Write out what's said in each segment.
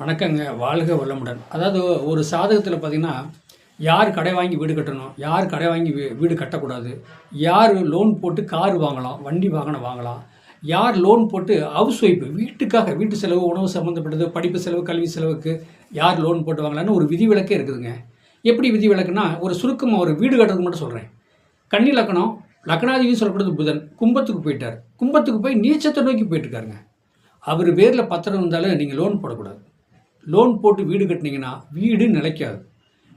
வணக்கங்க. வாழ்க வளமுடன். அதாவது ஒரு சாதகத்தில் பார்த்தீங்கன்னா யார் கடை வாங்கி வீடு கட்டணும் யார் கடை வாங்கி வீடு கட்டக்கூடாது யார் லோன் போட்டு கார் வாங்கலாம் வண்டி வாகனம் வாங்கலாம் யார் லோன் போட்டு ஹவுஸ் ஒய்ஃப் வீட்டுக்காக வீட்டு செலவு உணவு சம்மந்தப்பட்டது படிப்பு செலவு கல்வி செலவுக்கு யார் லோன் போட்டு வாங்கலாம்னு ஒரு விதிவிலக்கே இருக்குதுங்க. எப்படி விதிவிலக்குன்னா ஒரு சுருக்கமாக ஒரு வீடு கட்டுறதுக்கு மட்டும் சொல்கிறேன் கன்னி லக்கணம் லக்னாதிபதி சொல்லப்படுறது புதன் கும்பத்துக்கு போயிட்டார். கும்பத்துக்கு போய் நீச்சத்தை நோக்கி போயிட்டுருக்காருங்க. அவர் பேரில் பத்திரம் இருந்தாலும் நீங்கள் லோன் போடக்கூடாது. லோன் போட்டு வீடு கட்டினீங்கன்னா வீடு நிலைக்காது.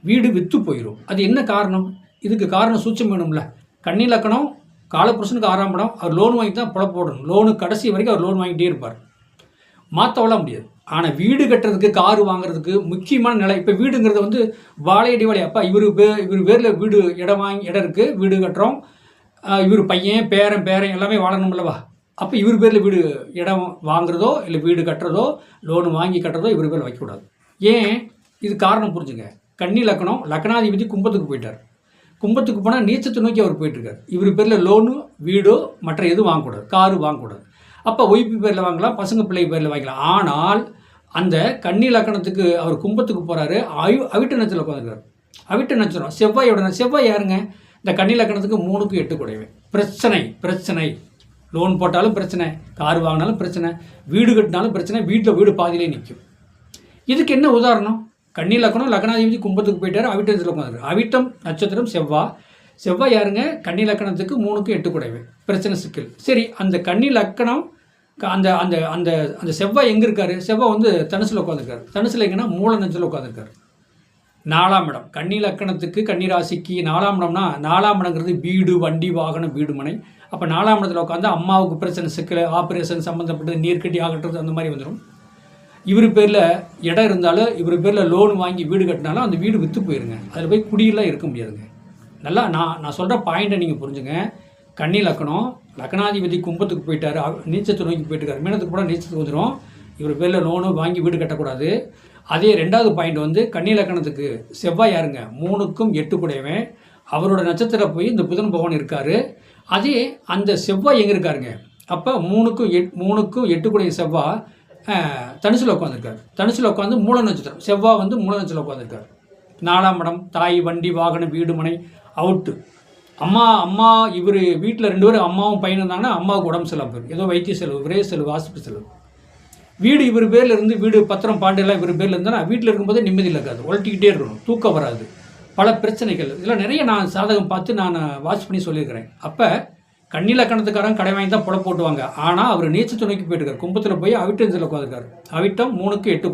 வீடு விற்று போயிடும் அது என்ன காரணம்? இதுக்கு காரணம் சூச்சம் வேணும்ல. கண்ணி லக்கணம் காலப்புருஷனுக்கு ஆறாம் படம் அவர் லோன் வாங்கி தான் புல போடணும். லோனு கடைசி வரைக்கும் அவர் லோன் வாங்கிட்டே இருப்பார். மாற்றவெல்லாம் முடியாது. ஆனால் வீடு கட்டுறதுக்கு கார் வாங்குறதுக்கு முக்கியமான நிலை. இப்போ வீடுங்கிறது வந்து வாழையடி வாழை. அப்பா இவர் பே இவர் பேரில் வீடு இடம் வாங்கி இடம் இருக்குது வீடு கட்டுறோம். இவர் பையன் பேரன் பேரன் எல்லாமே வாழணும்லவா? அப்போ இவர் பேரில் வீடு இடம் வாங்குறதோ இல்லை வீடு கட்டுறதோ லோனு வாங்கி கட்டுறதோ இவர் பேரில் வைக்கக்கூடாது. ஏன்? இது காரணம் புரிஞ்சுங்க. கன்னி லக்கணம் லக்னாதிபதி கும்பத்துக்கு போயிட்டார். கும்பத்துக்கு போனால் நீச்சத்தை நோக்கி அவர் போயிட்டுருக்கார். இவர் பேரில் லோனு வீடோ மற்ற எதுவும் வாங்கக்கூடாது. காரு வாங்கக்கூடாது. அப்போ ஒய்பி பேரில் வாங்கலாம் பசங்க பிள்ளை பேரில் வாங்கலாம். ஆனால் அந்த கன்னி லக்கணத்துக்கு அவர் கும்பத்துக்கு போகிறாரு அவி அவிட்ட நட்சத்திரம் உட்காந்துருக்கார் அவிட்ட நட்சத்திரம் செவ்வாயோட செவ்வாய் யாருங்க? இந்த கன்னி லக்கணத்துக்கு மூணுக்கு எட்டு கூடவே பிரச்சனை பிரச்சனை. லோன் போட்டாலும் பிரச்சனை கார் வாங்கினாலும் பிரச்சனை வீடு கட்டினாலும் பிரச்சனை வீட்டில் வீடு பாதியிலே நிற்கும் இதுக்கு என்ன உதாரணம்? கண்ணி லக்கணம் லக்னாதிபதி கும்பத்துக்கு போயிட்டார் அவிட்டத்தில் உட்காந்துரு அவிட்டம் நட்சத்திரம் செவ்வாய் செவ்வாய் யாருங்க? கன்னி லக்கணத்துக்கு மூணுக்கு எட்டு கூடவே. பிரச்சனை சிக்கல். சரி அந்த கன்னி லக்கணம் க- அந்த அந்த அந்த அந்த செவ்வாய் எங்கே இருக்காரு? செவ்வாய் வந்து தனுசில் உட்காந்துருக்காரு தனுசில் எங்கன்னா மூல நெஞ்சில் உட்காந்துருக்காரு நாலாம் இடம். கன்னி லக்கணத்துக்கு கன்னி ராசிக்கு நாலாம் இடம்னா நாலாம் இடங்கிறது வீடு வண்டி வாகனம் வீடு மனை. அப்போ நாலாம் இடத்துல உட்காந்து அம்மாவுக்கு பிரச்சனை சிக்கல் ஆப்ரேஷன் சம்மந்தப்பட்டது நீர்க்கட்டி ஆகட்டுறது அந்த மாதிரி வந்துடும் இவர் பேரில் இடம் இருந்தாலும் இவர் பேரில் லோன் வாங்கி வீடு கட்டினாலும் அந்த வீடு விற்று போயிருங்க. அதில் போய் குடியெல்லாம் இருக்க முடியாதுங்க. நல்லா நான் நான் சொல்கிற பாயிண்ட்டை நீங்கள் புரிஞ்சுங்க. கன்னி லக்கணம் லக்னாதிபதி கும்பத்துக்கு போயிட்டார் நீச்சத்து நீச்சத்தை நோக்கி போயிட்டுருக்காரு. மீனத்துக்கு கூட நீச்சத்துக்கு வந்துடும் இவர் பேரில் லோனு வாங்கி வீடு கட்டக்கூடாது. அதே ரெண்டாவது பாயிண்ட் வந்து கன்னி லக்கணத்துக்கு செவ்வாய் யாருங்க? மூணுக்கும் எட்டு கூடையவன் அவரோட நட்சத்திரம் போய் இந்த புதன் பகவான் இருக்கார். அதே அந்த செவ்வாய் எங்கே இருக்காருங்க? அப்போ மூணுக்கும் எட் மூணுக்கும் எட்டு கூடிய செவ்வாய் தனுசில் உட்காந்துருக்கார் தனுசில் உட்காந்து மூல நட்சத்திரம். செவ்வாய் வந்து மூல நட்சத்திரம் உட்காந்துருக்காரு நாலாம் இடம் தாய் வண்டி வாகனம் வீடு மனை அவுட்டு அம்மா அம்மா இவர் வீட்டில் ரெண்டு பேரும் அம்மாவும் பையன் இருந்தாங்கன்னா அம்மாவுக்கு உடம்பு செலவு ஏதோ வைத்திய செலவு விரைய செலவு ஆஸ்பத்திரி செலவு. வீடு இவர் பேரில் இருந்து வீடு பத்திரம் பாண்டியெல்லாம் இவர் பேரில் இருந்தால் வீட்டில் இருக்கும்போது நிம்மதியில் இருக்காது உழட்டிக்கிட்டே இருக்கணும். தூக்கம் வராது. பல பிரச்சனைகள். இதெல்லாம் நிறைய நான் சாதகம் பார்த்து நான் வாட்ச் பண்ணி சொல்லியிருக்கிறேன். அப்போ கன்னி கணத்துக்காரன் கடை வாங்கி தான் புல போட்டுவாங்க. ஆனால் அவர் நீச்சல் துணைக்கு போயிட்டுருக்காரு. கும்பத்தில் போய் அவிட்டஞ்சில் உட்காந்துருக்காரு அவிட்டம் மூணுக்கு எட்டு